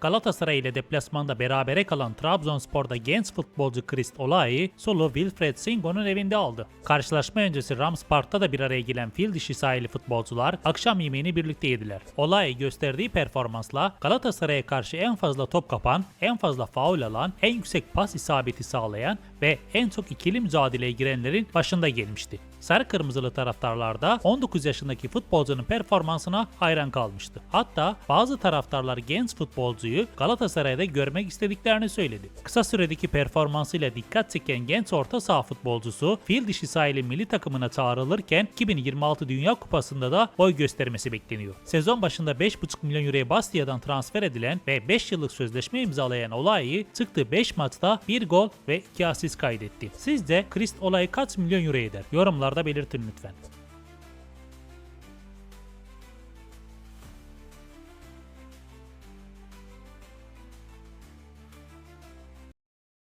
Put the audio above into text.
Galatasaray ile deplasmanda berabere kalan Trabzonspor'da genç futbolcu Christ Olay, solu Wilfred Singo'nun evinde aldı. Karşılaşma öncesi Rams Park'ta da bir araya gelen fil dişi sahili futbolcular akşam yemeğini birlikte yediler. Olay gösterdiği performansla Galatasaray'a karşı en fazla top kapan, en fazla faul alan, en yüksek pas isabeti sağlayan ve en çok ikili mücadeleye girenlerin başında gelmişti. Sarı kırmızılı taraftarlar da 19 yaşındaki futbolcunun performansına hayran kalmıştı. Hatta bazı taraftarlar genç futbolcuyu Galatasaray'da görmek istediklerini söyledi. Kısa süredeki performansıyla dikkat çeken genç orta saha futbolcusu fil dişi sahili milli takımına çağrılırken 2026 Dünya Kupası'nda da boy göstermesi bekleniyor. Sezon başında 5,5 milyon euroya Bastia'dan transfer edilen ve 5 yıllık sözleşme imzalayan Olay'ı çıktığı 5 maçta 1 gol ve 2 asist kaydetti. Sizce Christ Olay kaç milyon euro eder? Yorumlarda belirtin lütfen.